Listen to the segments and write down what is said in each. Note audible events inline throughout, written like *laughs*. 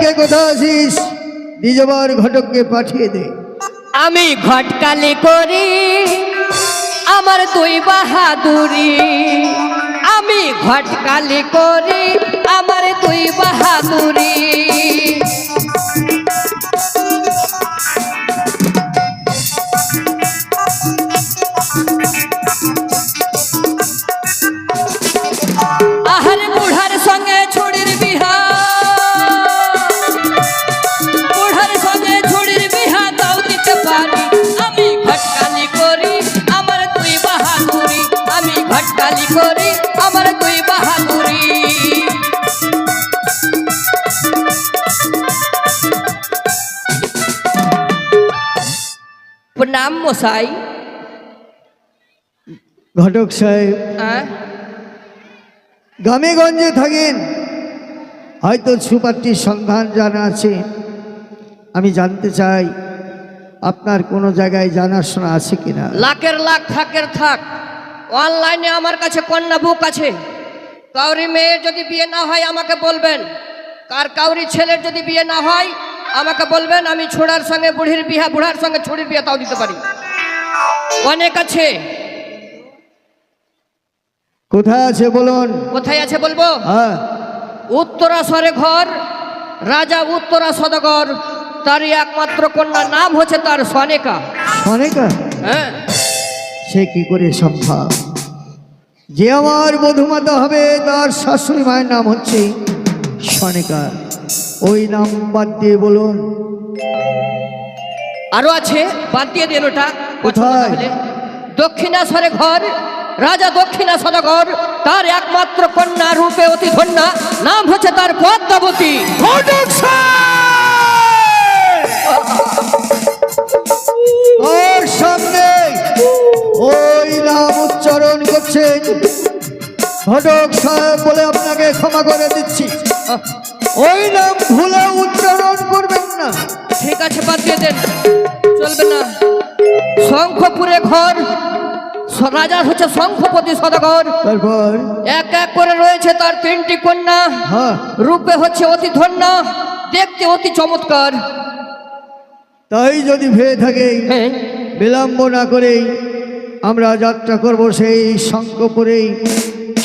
কে কোথা আসিস নিজবার ঘটককে পাঠিয়ে দে। আমি ঘটকালি করি, আমার দুই বাহাদুরি। আমি ঘটকালি করি, আমার দুই বাহাদুরি। করি আমার দুই বাহাদুরি। প্রণাম মশাই? ঘটক সাহেব। হ্যাঁ? গ্রামে গঞ্জে থাকেন। হয়তো সুপারটির সন্ধান জানা আছে। আমি জানতে চাই আপনার কোনো জায়গায় জানাশোনা আছে কিনা? লাখের লাখ থাকের থাক। অনলাইনে আমার কাছে কন্যা বুক আছে। কাউরি মেয়ের যদি বিয়ে না হয় আমাকে বলবেন। কার কাউরি ছেলের যদি বিয়ে না হয় আমাকে বলবেন আমি ছোড়ার সঙ্গে বুড়ির বিয়া বুড়ার সঙ্গে ছুড়ির বিয়ে তাও দিতে পারি। অনেক আছে। কোথায় আছে বলুন? কোথায় আছে বলব? হ্যাঁ। উত্তরাসরে ঘর রাজা উত্তরা সদগর তারই একমাত্র কন্যা নাম হচ্ছে তার সনেকা। অনেকা হ্যাঁ। সে কি করে সম্ভব? যে আমার বধুমাতা হবে তার শাশুড়ি মায়ের নাম হচ্ছে সনেকা ওই নাম বাদ দিয়ে বলুন। আরও আছে? বাদ দিয়ে দিন ওটা। কোথায়? দক্ষিণাসরে ঘর রাজা দক্ষিণাসর ঘর তার একমাত্র কন্যা রূপে অতি ধন্যা। নাম হচ্ছে তার পদ্মাবতী। করছেন ঘটক সাহেব বলে আপনাকে ক্ষমা করে দিচ্ছি। ওই নাম ভুলে উচ্চারণ করবেন না। ঠিক আছে বাদ দিয়ে দেন। চলবে না। শঙ্খপুরে ঘর। রাজা হচ্ছে শঙ্খপতি সদাগর। তারপর? এক এক করে রয়েছে তার তিনটি কন্যা। হ্যাঁ। রূপে হচ্ছে অতি ধন্য দেখতে অতি চমৎকার। তাই যদি ভেয়ে থাকে হ্যাঁ। বিলম্ব না করেই আমরা যাত্রা করব সেই শঙ্কপুরেই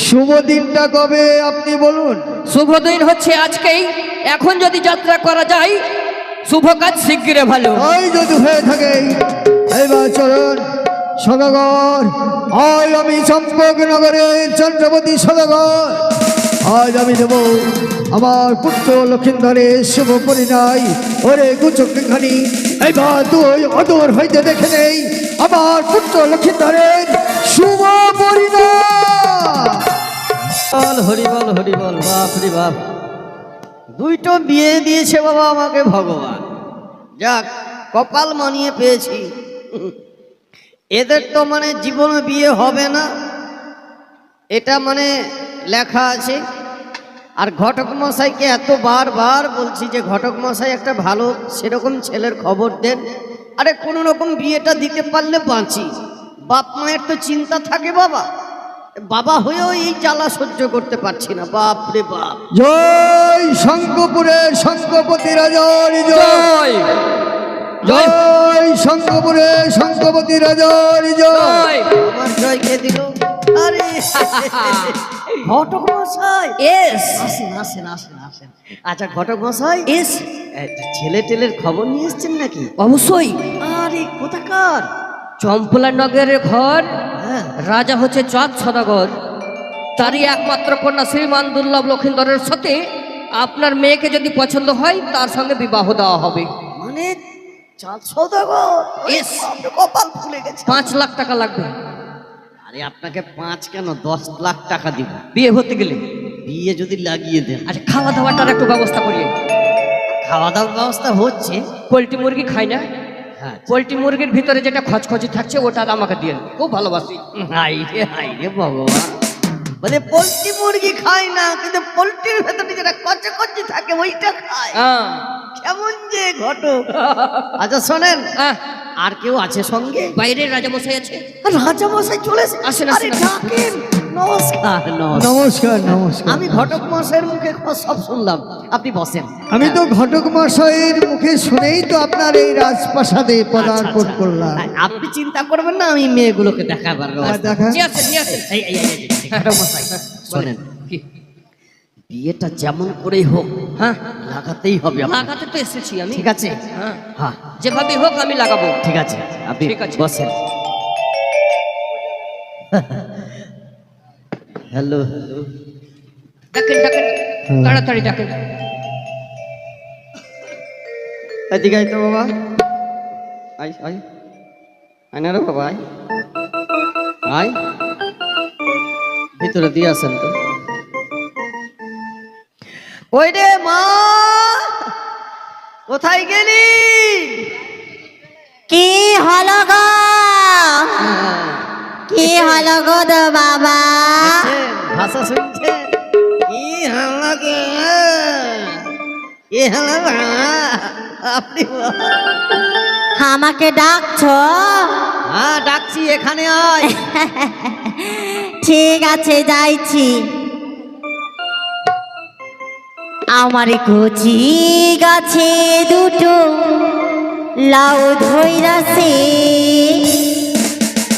শুভ দিনটা কবে আপনি বলুন? শুভ দিন হচ্ছে আজকেই। এখন যদি যাত্রা করা যায় শুভ কাজ শিগগিরে ভালো। ওই যদি হয়ে থাকে এবার চলুন সদাগর। আজ আমি চম্পকনগরের চন্দ্রপতি সদাগর। আজ আমি দেব আমার পুত্র লক্ষিন্দরের শুভ পরিণয়। ওরে কুচক্ষানি এবার তুই অদূর হইতে দেখে নেই আমার পুত্র লক্ষিন্দরের শুভ পরিণয়। বল হরিবল হরিবল বাপ রে বাপ। দুইটো বিয়ে দিয়েছে বাবা আমাকে ভগবান। যাক, কপাল মানিয়ে পেয়েছি। এদের তো মানে জীবনে বিয়ে হবে না। এটা মানে লেখা আছে। আর ঘটক মশাইকে এত বারবার বলছি যে ঘটক মশাই একটা ভালো সেরকম ছেলের খবর দেন। আরে কোনো রকম বিয়েটা দিতে পারলে বাঁচি। বাপ মায়ের তো চিন্তা থাকে বাবা। বাবা হয়েও এই জ্বালা সহ্য করতে পারছি না। বাপ রে বাপ। জয় শঙ্কপুরের শঙ্কপতি রাজার জয়। জয়। জয় শঙ্কপুরের শঙ্কপতি রাজার জয়। জয়। আমার জয় কে দিল। আরে *laughs* ঘটক মশাই এস আসেন আসেন আসেন আসেন। আচ্ছা ঘটক মশাই এস ছেলে টেলের খবর নিয়ে এসছেন নাকি? অবশ্যই। আরে কোথাকার? চম্পলা নগরের ঘর হ্যাঁ। রাজা হচ্ছে চাঁদ সদাগর। তারই একমাত্র কন্যা শ্রীমান দুর্লভ লক্ষিন্দরের সাথে আপনার মেয়েকে যদি পছন্দ হয় তার সঙ্গে বিবাহ দেওয়া হবে। মানে চাঁদ সৌদাগর? পাঁচ লাখ টাকা লাগবে। আরে আপনাকে পাঁচ কেন? দশ লাখ টাকা দিব। বিয়ে হতে গেলে? বিয়ে যদি লাগিয়ে দেন। আচ্ছা খাওয়া দাওয়াটার একটু ব্যবস্থা করিয়ে। খাওয়া দাওয়ার ব্যবস্থা হচ্ছে। পোলট্রি মুরগি খাই না? হ্যাঁ। পোলট্রি মুরগির ভিতরে যেটা খচখচি থাকছে ওটা আমাকে দিয়ে খুব ভালোবাসি। হাই রে হাই রে ভগবান। বলে পোলট্রি মুরগি খায় না কিন্তু পোলট্রির ভেতরে যেটা কচে কচে থাকে ওইটা খায়। হ্যাঁ। কেমন যে ঘটক। আচ্ছা শোনেন। আহ, আর কেউ আছে সঙ্গে? বাইরের রাজামশাই আছে। রাজা মশাই চলে আসেন, আরে। ডাকেন নমস্কার। নমস্কার নমস্কার। নমস্কার আমি ঘটক মুখে সব শুনলাম। আপনি বসেন। আমি তো ঘটক মশাইয়ের মুখে শুনেই তো আপনার এই রাজপ্রাসাদে পদার্পণ আচ্ছা, করলাম। আচ্ছা। আপনি চিন্তা করবেন না আমি মেয়েগুলোকে দেখাবার শোনেন। বিয়েটা যেমন করেই হোক হ্যাঁ। লাগাতেই হবে। লাগাতে তো এসেছি আমি। ঠিক আছে? হ্যাঁ। হ্যাঁ। যেভাবে হোক আমি লাগাবো। ঠিক আছে আপনি ঠিক আছে। বসেন। হ্যালো। হ্যালো ডাকেন। ডাকেন তাড়াতাড়ি ডাকেন। এদিকে আয় তো বাবা। আয় আয়। আয় রে বাবা আয়। ভিতরে দিয়ে আসেন তো। ওই রে মা কোথায় গেলি? কি হলো গো? কি হলো গো তো বাবা? ভাষা শুনছেন কি হলো গো? কি হলো আপনি আমাকে ডাকছো? হ্যাঁ ডাকছি এখানে আয়। ঠিক আছে যাইছি। আমার কচি গাছে দুটো লাউ ধৈরাছে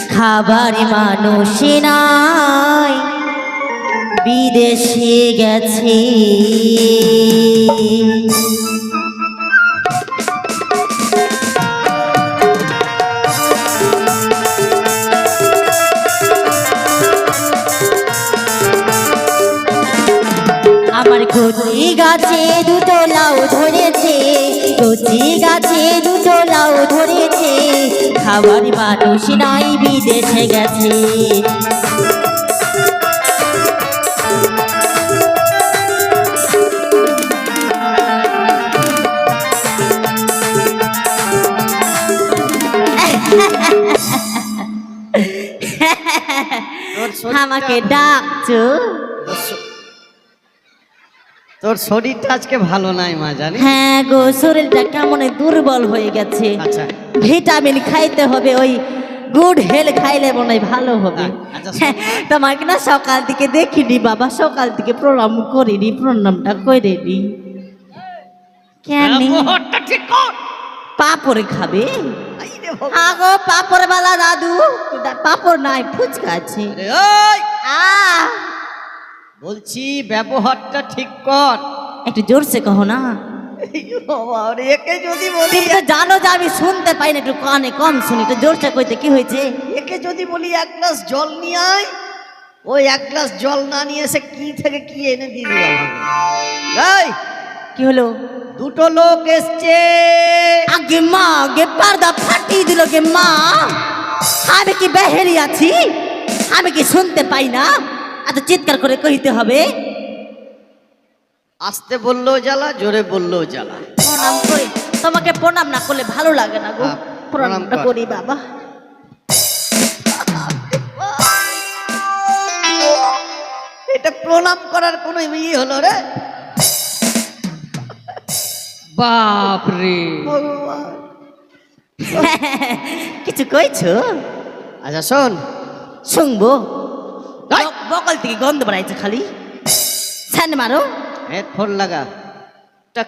খাবার মানুষ নাই বিদেশে গেছে। গাছে দুটো লাউ ধরেছে কচি গাছে দুটো লাউ ধরেছে খাবার মানুষ নাই বিদেশে গেছে। আমাকে ডাকছো? তোর শরীরটা আজকে ভালো নাই মা জানি হ্যাঁ গো শরীরটা কেমন দুর্বল হয়ে গেছে। আচ্ছা। ভিটামিন খাইতে হবে ওই গুড হেল খাইলে মনে হয় ভালো হবে। আচ্ছা, হ্যাঁ, তোমাকে না সকাল থেকে দেখিনি বাবা সকাল থেকে প্রণাম করিনি প্রণামটা করে নি। কেন? কর। পাপড় খাবে। আগো পাপড় বালা দাদু। পাপড় নাই ফুচকা আছে। আহ, বলছি ব্যবহারটা ঠিক কর। একটু জোরসে কহো না। একে যদি বলি তুমি তো জানো যে আমি শুনতে পাই না একটু কানে কম শুনি একটু জোরসে কইতে কি হয়েছে? একে যদি বলি এক গ্লাস জল নিয়ে আয়। এক গ্লাস জল না নিয়ে এসে কি থেকে কি এনে দিয়ে দিল এই কি হলো? দুটো লোক এসছে। আগে মা আগে পর্দা ফাটিয়ে দিল গে মা। আমি কি বেহেরি আছি? আমি কি শুনতে পাই না? এত চিৎকার করে কইতে হবে। আসতে বলল জ্বালা জোরে বলল জ্বালা। প্রণাম করি তোমাকে প্রণাম না করলে ভালো লাগে না গো। হ্যাঁ, প্রণাম প্রণামটা করি। বাবা। এটা প্রণাম করার কোনো ইয়ে হলো রে। বাপ রে ভগবান। *laughs* কিছু কইছো? আচ্ছা শোন। শুনব। বকল থেকে গন্ধ বাড়াইছে খালি। স্যান্ড মারো। হেডফোন লাগা। টাক।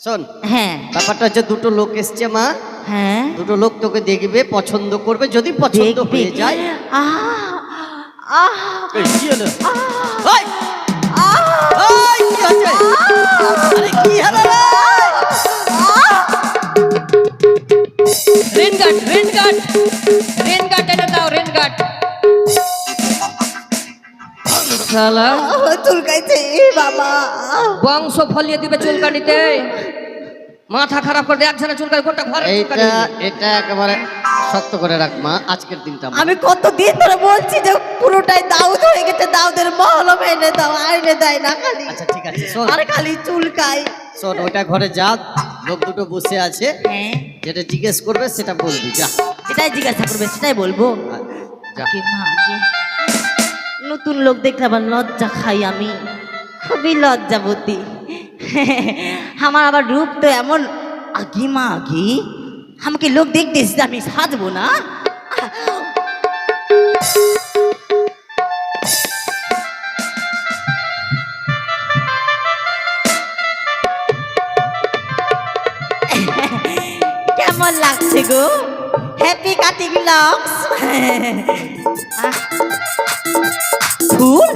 শোন হ্যাঁ। ব্যাপারটা হচ্ছে দুটো লোক এসছে মা। হ্যাঁ। দুটো লোক তোকে দেখবে পছন্দ করবে যদি পছন্দ হয়ে যায়। আহ শালা চুলকাইছে এ বাবা। বংশ ফলিয়ে দিবে চুলকানিতে মাথা খারাপ করে একজনে চুলকানি গোটা ঘরে চুলকানি। এটা একেবারে শক্ত করে রাখ মা আজকের দিনটা আমি কত দিন ধরে বলছি যে পুরোটাই দাউদ হয়ে গেছে দাউদের মহলম এনে দাও আইনে দেয় না খালি। আচ্ছা ঠিক আছে শোন। আর খালি চুলকাই শোন ওইটা ঘরে যা লোক দুটো বসে আছে। হ্যাঁ। যেটা জিজ্ঞেস করবে সেটা বলবি যা। এটাই জিজ্ঞাসা করবে সেটাই বলব। যা। মা আগে নতুন লোক দেখলে আবার লজ্জা খাই আমি। খুবই লজ্জাবতী। আমার আবার রূপ তো এমন আগি মা আগি। আমাকে লোক দেখতেছি আমি সাজবো না। কেমন লাগছে গো? হ্যাপি কাটিং লক্স ফুল?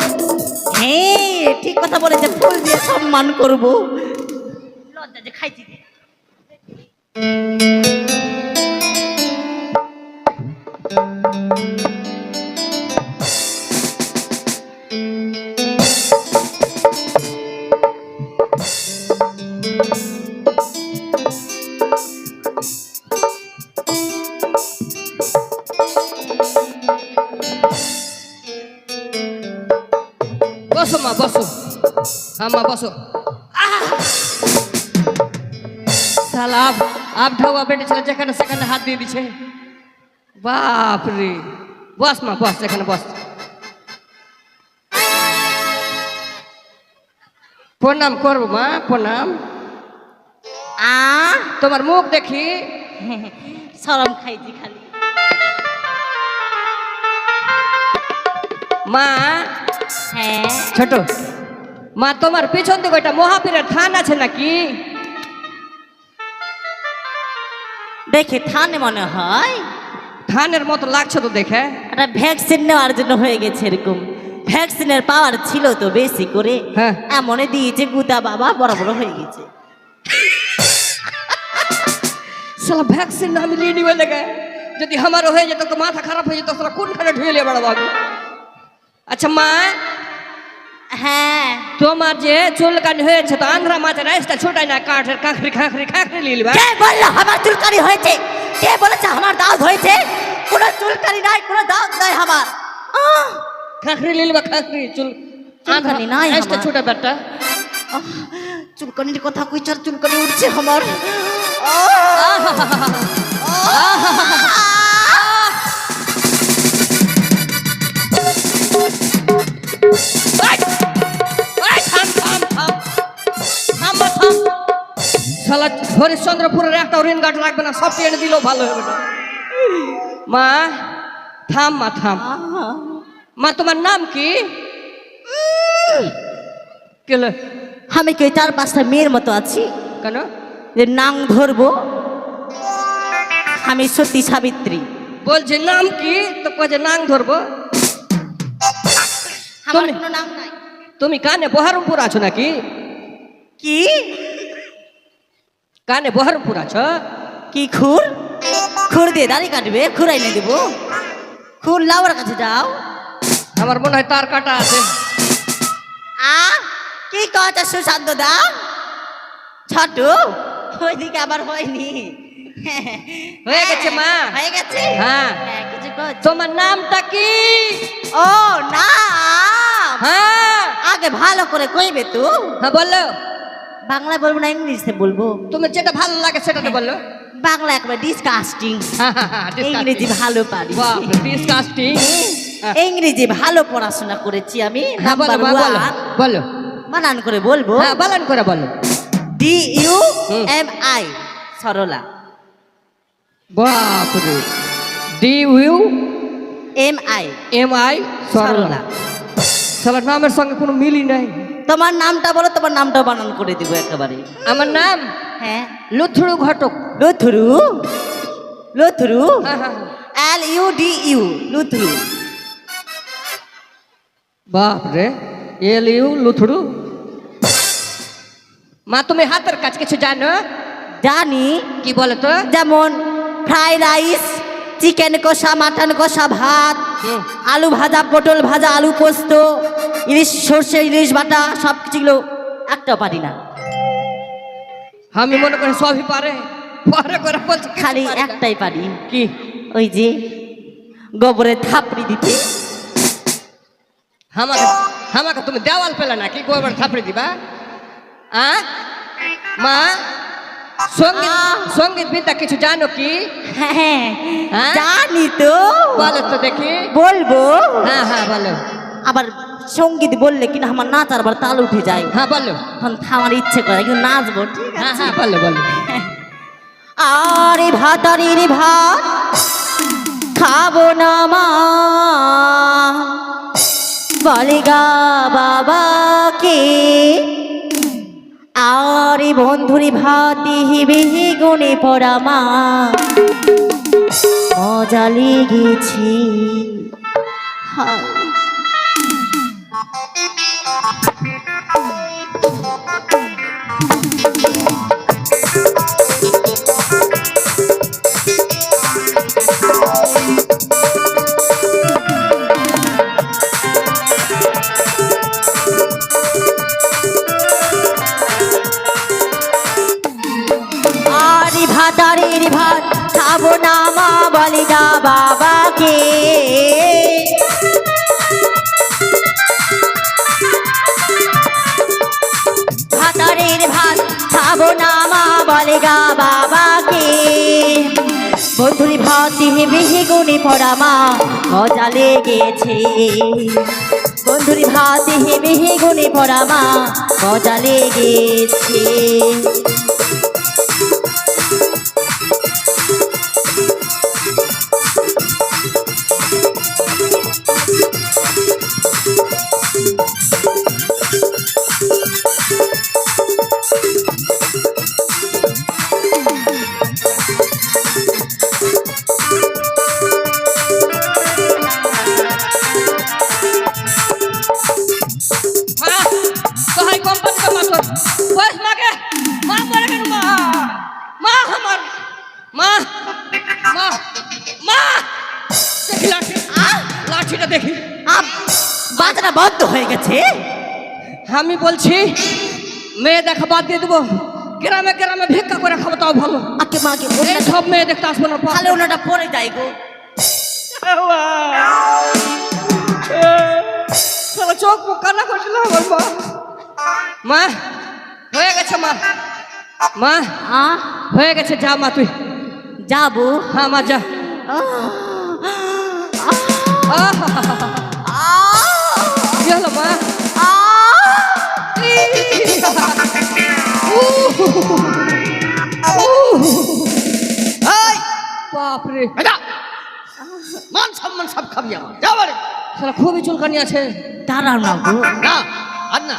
হ্যাঁ ঠিক কথা বলেছে ফুল দিয়ে সম্মান করব। লজ্জা যে খাইছি ঢাউয়া বেটে ছিল যেখানে সেখানে হাত দিয়ে দিছে। বাপ রে বস মা বস এখানে বস। প্রণাম করব মা প্রণাম। আ তোমার মুখ দেখি। সরম খাইছি খালি। মা। হ্যাঁ। ছোট। মা তোমার পিছন দিকে ওইটা মহাবীরের থান আছে নাকি? দেখে থানে মনে হয়। ধানের মতো লাগছে তো দেখে। একটা ভ্যাকসিন নেওয়ার জন্য হয়ে গেছে এরকম। ভ্যাকসিনের পাওয়ার ছিল তো বেশি করে। হ্যাঁ। এমনই দিয়েছে গুদা বাবা বড় বড় হয়ে গেছে। সালা ভ্যাকসিন আমি নিয়ে নিবে লেগে যদি আমারও হয়ে যেত তো মাথা খারাপ হয়ে যেত সালা কোনখানে ঢুয়ে নিয়ে বেড়াবো আমি? আচ্ছা মা হ্যাঁ। তোমার যে চুলকানি হয়েছে তো আন্ধ্রা মাছের রাইসটা ছোটাই না কাঠের কাঁকড়ি কাঁকড়ি কাঁকড়ি নিবা কে বলল আমার চুলকানি হয়েছে? কে বলেছে আমার দাঁত হয়েছে? কোনো চুলকানি নাই কোনো দাঁত নাই আমার। আহ, কাঁকড়ি নিবা কাঁকড়ি চুল আন্ধ্রা চুলকানি নাই রাইসটা আমার। ছোটা আহ, চুলকানির কথা কইছার চুলকানি উঠছে আমার। এই, শালা হরিশ্চন্দ্রপুরের একটা ঋণ গাছ লাগবে না সব এনে দিলেও ভালো হবে না। মা থাম মা থাম। মা তোমার নাম কি? কেলে আমি কি চার পাঁচটা মেয়ের মতো আছি? কেন? যে নাম ধরবো? আমি সত্যি সাবিত্রী। বলছে নাম কি? তো কয়ে ধরবো। নাম নাই। তুমি কানে বহরমপুর আছো নাকি? কি? কানে বহরমপুর আছো কি খুর? খুর দিয়ে দাড়ি কাটবে খুরাই নিয়ে দেবো। খুর লাউর কাছে যাও। আমার মনে হয় তার কাটা আছে। আ কি কছ সুশান্ত দা? ছোট ওইদিকে আবার হয়নি। হয়ে গেছে মা। হয়ে গেছে? হ্যাঁ। হ্যাঁ, কিছু তোমার নামটা কি? ও না হ্যাঁ। আগে ভালো করে কইবে তো। হ্যাঁ বলল বাংলা বলব না ইংলিশে বলব? তুমি যেটা ভালো লাগে সেটা তো বলল বাংলা একবার ডিসকাস্টিং হ্যাঁ, হ্যাঁ, হ্যাঁ, ইংরেজি ভালো পারি। disgusting. হ্যাঁ। ইংরেজি ভালো পড়াশোনা করেছি আমি। হ্যাঁ বলো বানান করে বলব। হ্যাঁ বলেন করে বলো। D U M I Sarala. বাপরে। D U M I M I Sarala. Sarala নামের সঙ্গে কোনো মিলই নাই। তোমার নামটা বলো তোমার নামটা বানান করে দিব একেবারে। আমার নাম? হ্যাঁ। Luthuru Ghatak. Luthuru? Luthuru. L U D U Luthuru. বাপরে এল ইউ লুথুড়ু মা তুমি হাতের কাজ কিছু জানো? জানি। কি বলো তো যেমন ফ্রাইড রাইস চিকেন কষা মাটন কষা ভাত আলু ভাজা পটল ভাজা আলু পোস্ত ইলিশ সর্ষে ইলিশ বাটা সব কিছুগুলো একটা পারি না। আমি মনে করি সবই পারে। পরে করে বলছে খালি একটাই পারি। কি? ওই যে গোবরে থাপড়ি দিতে। আমাকে আমাকে তুমি দেওয়াল পেলে না কি গোবর থাপড়ি দিবা? আ? মা? সংগীত সংগীত বিদ্যা কিছু জানো কি? হ্যাঁ। হ্যাঁ? জানি তো। বলো তো দেখি। বলব? হ্যাঁ হ্যাঁ বলো। আবার সংগীত বললে কিনা আমার নাচ আবার তাল উঠে যায়। হ্যাঁ বলো। তখন থামার ইচ্ছে করে কিন্তু নাচবো ঠিক হ্যাঁ হ্যাঁ বলো বলো। আরে ভাত আরে ভাত খাব না মা। বলে গা বাবাকে আরে বন্ধুরে ভাতি হিবে গুনে পড়া মা মজা লেগেছি। হায়। না বাবাকে। ভাতারের ভাত খাব না মা, বলে গা বাবাকে। বন্ধুরি ভাত বেহে গুনে পড়া মা, মজা লেগেছে। বন্ধুরি ভাত বেহে গুনে পড়া মা, মজা লেগেছে। বাজারটা বন্ধ হয়ে গেছে? আমি বলছি মেয়ে দেখা বাদ দিয়ে দেবো। গ্রামে গ্রামে ভিক্ষা করে খাব তাও ভালো। আকে মাকে এই সব মেয়ে দেখতে আসব না তাহলে ওনাটা পরে যাই গো। সারা চোখ মুখ কান্না করছিল আমার মা। মা হয়ে গেছে মা। মা আ? হয়ে গেছে যা মা তুই। যাব হ্যাঁ মা যা। আহ, মা এই বাপরে মান সম্মান সব খাবি আমার সারা খুবই চুলকানি আছে। দাঁড়াও না গো। না। আর না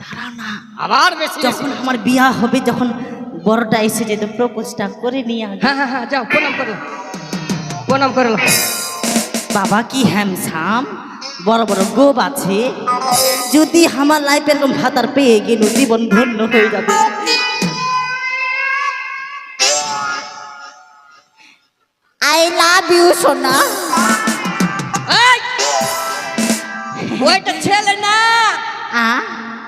দাঁড়াও না। আবার বেশি যখন আমার বিয়া হবে যখন বড়টা এসে যেত প্রপোজটা করে নিয়ে হ্যাঁ হ্যাঁ হ্যাঁ যাও প্রণাম করো। প্রণাম করো। বাবা কি হ্যামসাম বড় বড় গোপ আছে। যদি আমার লাইফে এরকম ভাতার পেয়ে গেল জীবন ধন্য হয়ে যাবে। আই লাভ ইউ সোনা। ওইটা ছেলে না। আ?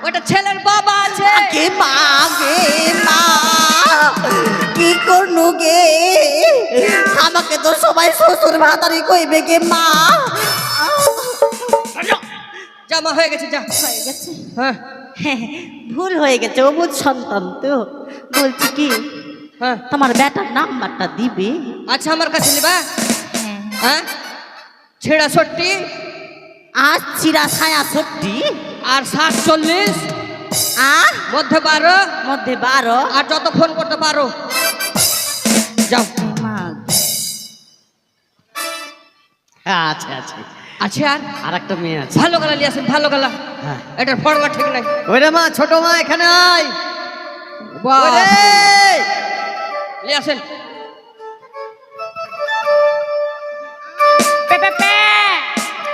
ওটা ছেলের বাবা আছে। কে মা গে মা। কি করনু গে? আমাকে তো সবাই শ্বশুর ভাতারি কইবে গে মা। জামা হয়ে গেছে যা। হয়ে গেছে? হ্যাঁ। ভুল হয়ে গেছে অবুধ সন্তান তো। বলছি কি হ্যাঁ। তোমার বেটার নাম্বারটা দিবে? আচ্ছা আমার কাছে নিবা। হ্যাঁ। ছেঁড়া সট্টি আজ চিরা ছায়া সত্যি আর সাতচল্লিশ আর? মধ্যে বারো। মধ্যে বারো? আর যত ফোন করতে পারো। যাও। আচ্ছা আচ্ছা। আছে আর? আর একটা মেয়ে আছে। ভালো গালা নিয়ে আসেন ভালো গালা। হ্যাঁ। এটা ফর্মা ঠিক নাই। ওরে মা ছোট মা এখানে আয়। বাহ। ওরে! নিয়ে আসেন।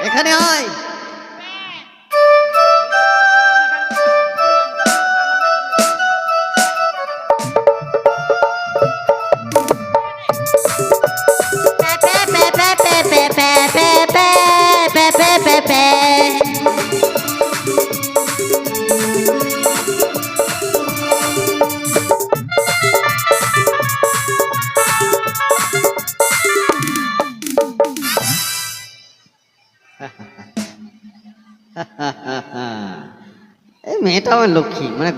এখানে আয়।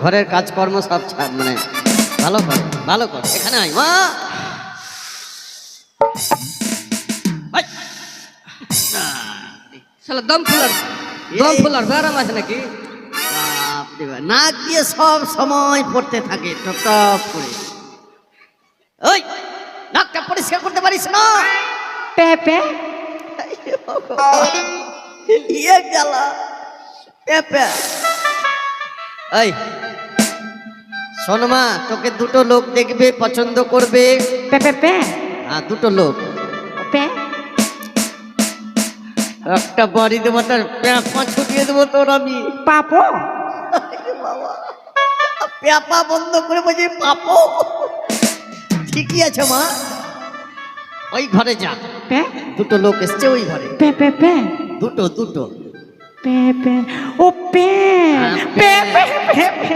ঘরের কাজকর্ম সব মানে ভালো করে ভালো করে। এখানে আয় মা। শালা দম ফুলার দম ফুলার ব্যারাম আছে নাকি? দিয়ে সব সময় পড়তে থাকে টপ টপ করে। ওই নাকটা পরিষ্কার করতে পারিস না? ইয়ে গেল। পেঁপে এই শোন মা তোকে দুটো লোক দেখবে পছন্দ করবে। পে পে পে। হ্যাঁ দুটো লোক। পে। একটা বাড়ি দেবো তার প্যাপা ছুটিয়ে দেবো তোর আমি। পাপো? প্যাপা বন্ধ করে বলছি পাপো। ঠিকই আছে মা। ওই ঘরে যা। পে। দুটো লোক এসছে ওই ঘরে। পে পে পে। দুটো দুটো। পে পে। ও পে। পে। পে পে।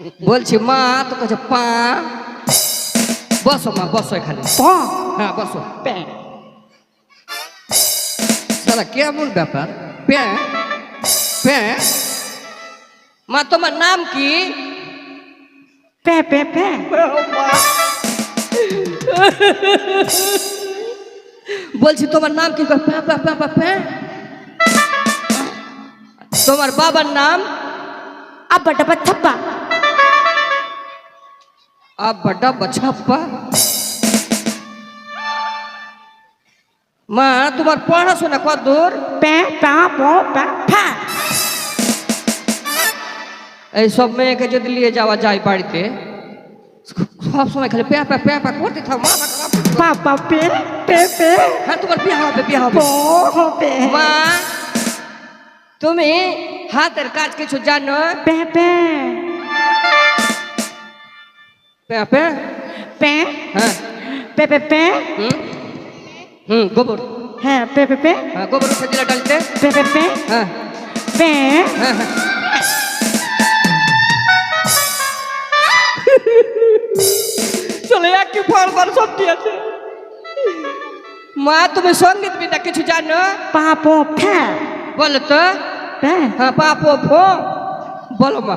বলছি মা তো কাছে পা। বসো মা বসো এখানে। হ্যাঁ বসো। সালা কেমন ব্যাপার? প্যা। প্যা। মা তোমার নাম কি? পে পে পে বলছি তোমার নাম কি? প্যা প্যা প্যা প্যা প্যা। তোমার বাবার নাম? আব্বা ডাবা থাপ্পা আব্বা ডাব্বা ছাপ্পা মা তোমার পড়াশোনা কত দূর পে পা পো পা ফা এই সব মেয়েকে যদি নিয়ে যাওয়া যায় বাড়িতে সব সময় খালি প্যা প্যা প্যা প্যা করতে থাক মা পা পা পে পে পে হ্যাঁ তোমার বিয়ে হবে বিয়ে হবে পো পে মা তুমি হাতের কাজ কিছু জানো পে পে প্যা প্যা পে হ্যাঁ পে পে পে হুম হুম গোবর হ্যাঁ পে পে পে হ্যাঁ গোবর উঠে দিলে ডালতে পে পে পে হ্যাঁ পে হ্যাঁ হ্যাঁ চলে একই ফল ফল সবটি আছে। মা তুমি সংগীত বিদ্যা কিছু জানো? পা পো ফা বলো তো। হ্যাঁ। পাপো ফো বলো মা।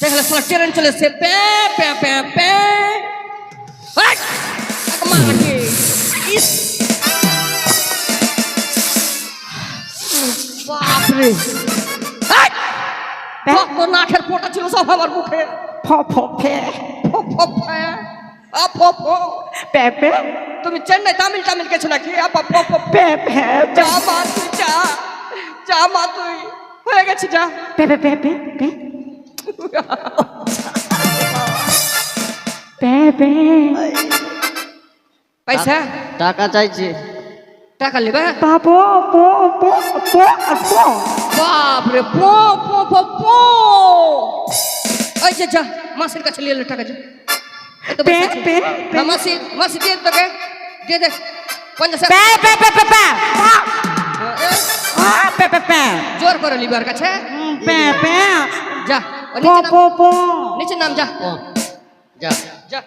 দেখলে সালা ট্রেন চলে এসছে প্যা প্যা প্যা প্যা মাকে, ইস। বাপরে। এই, কত নাকের পোটা ছিল সব আমার মুখে। ফো, ফো, ফো, പേപ്പേ তুমি চেন্নাই তামিল তামিল কিছু নাকি পেপে যা মা তুই যা যা মা তুই হয়ে গেছে যা পেপে পেপে পে পেপে পয়সা টাকা চাইছি টাকা নেবে বাবু পো পো পো পো বাপ রে পো পো পো পো ওই যা মাসের কাছে নিয়ে টাকা যা মাসির মাসি দিয়ে তোকে দিয়ে দেখ পঞ্চাশ জোর করে লিবার কাছে যা নিচে নাম যা যা যা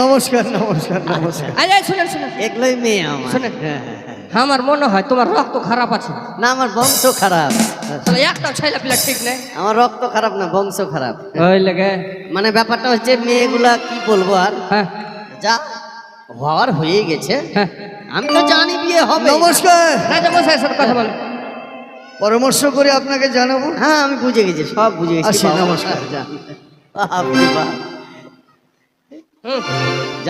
নমস্কার নমস্কার নমস্কার শুনেন শুনেন এগুলোই মেয়ে আমার শুনেন আমার মনে হয় তোমার রক্ত খারাপ আছে। না আমার বংশ খারাপ। তাহলে একটা ছেলে পিলা ঠিক নেই। আমার রক্ত খারাপ না বংশ খারাপ। ওই লেগে। মানে ব্যাপারটা হচ্ছে মেয়েগুলা কি বলব আর? হ্যাঁ। যা হওয়ার হয়ে গেছে। হ্যাঁ। আমি তো জানি বিয়ে হবে। নমস্কার। কথা বলো পরামর্শ করে আপনাকে জানাব? হ্যাঁ আমি বুঝে গেছি সব বুঝে গেছি। নমস্কার।